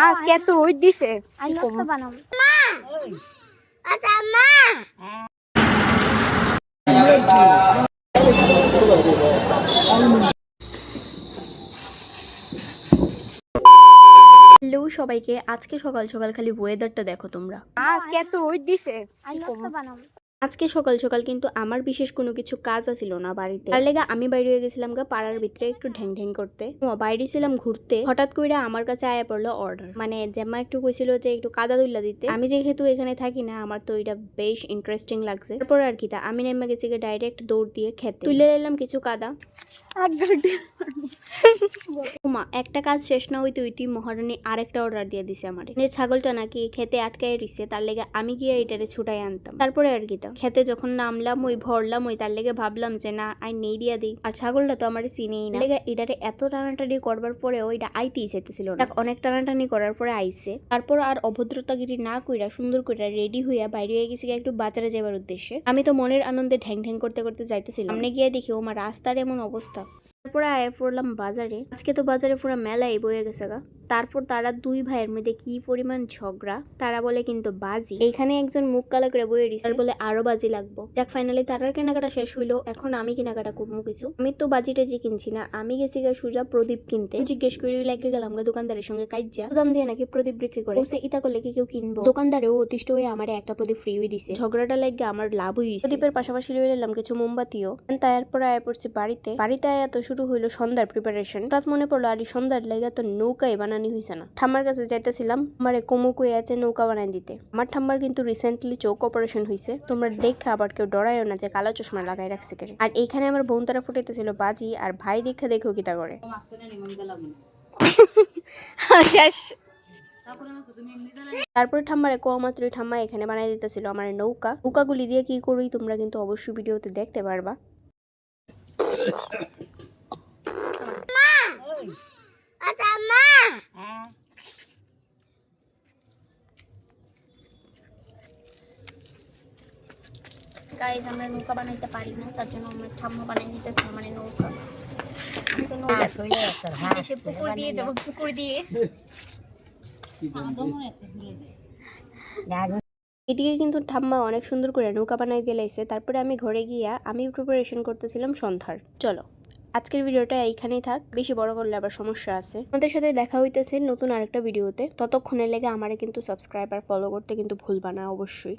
আজকে এত রোদ দিছে। বানাবো। হ্যালো সবাইকে আজকে সকাল সকাল খালি ওয়েদারটা দেখো তোমরা। আজকে এত রোদ দিছে। আজকে সকাল সকাল কিন্তু আমার বিশেষ কোনো কিছু কাজ আসিল না বাড়িতে। তার লেগে আমি বাইরে হয়ে গেছিলাম গা পাড়ার ভিতরে একটু ঢ্যাং ঢ্যাং করতে। বাইরে ছিলাম ঘুরতে, হঠাৎ করে আমার কাছে আয়া পড়ল অর্ডার মানে জেম্মা একটু কইছিল যে একটু কাদা তুল্লা দিতে। আমি যেহেতু এখানে থাকি না, আমার তো এটা বেশ ইন্টারেস্টিং লাগছে। তারপর আর কি তা, আমি নেমে গেছি ডাইরেক্ট দৌড় দিয়ে খেতে। তুলে নিলাম কিছু কাদা। উমা, একটা কাজ শেষ না হইতে হইতে মহারানী আরেকটা অর্ডার দিয়ে দিছে আমার। ছাগলটা নাকি খেতে আটকায় রইছে, তার লেগে আমি গিয়ে এটারে ছুটাই আনতাম। তারপরে আর কি খেতে যখন নামলাম, ওই ভরলাম, ওই তার লেগে ভাবলাম যে না আই নেই দিয়া দিই। আর ছাগলটা তো আমার চিনেই না। লেগে এটারে এত টানাটানি করবার পরে ওইটা আইতেই চাইতেছিল না। অনেক টানাটানি করার পরে আইছে। তারপর আর অভদ্রতাগিরি না কইরা, সুন্দর কইরা রেডি হইয়া বাইরে হয়ে গেছে একটু বাজারে যাবার উদ্দেশ্যে। আমি তো মনের আনন্দে ঢ্যাং ঢ্যাং করতে করতে যাইতেছিলাম। সামনে গিয়ে দেখি ও আমার রাস্তার এমন অবস্থা। তারপরে আয় পড়লাম বাজারে। আজকে তো বাজারে পুরো মেলাই বয়ে গেছে গা। তারপর তারা দুই ভাইয়ের মধ্যে কি পরিমাণ ঝগড়া, তারা বলে কিন্তু বাজি। এখানে একজন মুখ কালা করে বয়ে আর বলে আরও বাজি লাগবো। দেখ ফাইনালি তারার কেনাকাটা শেষ হইল, এখন আমি কেনাকাটা করব কিছু। আমি তো বাজিটা যে কিনছি না, আমি গেছি গা সুজা প্রদীপ কিনতে। জিজ্ঞেস করি লাগে গেলাম গা দোকানদারের সঙ্গে কাইজা দাম দিয়ে নাকি প্রদীপ বিক্রি করে। বলছে ইতা করলে কি কেউ কিনবো? দোকানদারেও অতিষ্ঠ হয়ে আমার একটা প্রদীপ ফ্রি হয়ে দিছে। ঝগড়াটা লাগে আমার লাভ হইছে। প্রদীপের পাশাপাশি লয়ে নিলাম কিছু মোমবাতিও। তারপর আয়া পড়ছি বাড়িতে। বাড়িতে আয়া তো শুরু হইল সন্ধ্যার প্রিপারেশন হঠাৎ মনে পড়ল আর সন্ধ্যার লাগে তো নৌকাই বানানি হইছে না। ঠাম্মার কাছে যাইতেছিলাম আমার কুমু কই আছে নৌকা বানাই দিতে। আমার ঠাম্মার কিন্তু রিসেন্টলি চোখ অপারেশন হয়েছে তোমরা দেখে আবার কেউ ডরাইও না যে কালো চশমা লাগাই রাখছে কেন। আর এইখানে আমার বোন তারা ফুটাইতেছিল বাজি আর ভাই দেখে দেখেও কিতা করে। তারপরে ঠাম্মারে কোয়া মাত্রই ঠাম্মা এখানে বানাই দিতেছিল আমার নৌকা। নৌকাগুলি দিয়ে কি করি তোমরা কিন্তু অবশ্যই ভিডিওতে দেখতে পারবা। গাইজ আমরা নৌকা বানাইতে পারি না তার জন্য আমার ঠাম্মা বানাই দিতেছে মানে নৌকা। পুকুর দিয়ে যাব পুকুর দিয়ে। এদিকে কিন্তু ঠাম্মা অনেক সুন্দর করে নৌকা বানাই দিলাইছে। তারপরে আমি ঘরে গিয়া আমি প্রিপারেশন করতেছিলাম সন্ধ্যার। চলো। আজকের ভিডিওটা এইখানেই থাক। বেশি বড় করলে আবার সমস্যা আছে। আমাদের সাথে দেখা হইতেছে নতুন আরেকটা ভিডিওতে। ততক্ষণের লেগে আমারে কিন্তু সাবস্ক্রাইব আর ফলো করতে কিন্তু ভুলবা না অবশ্যই।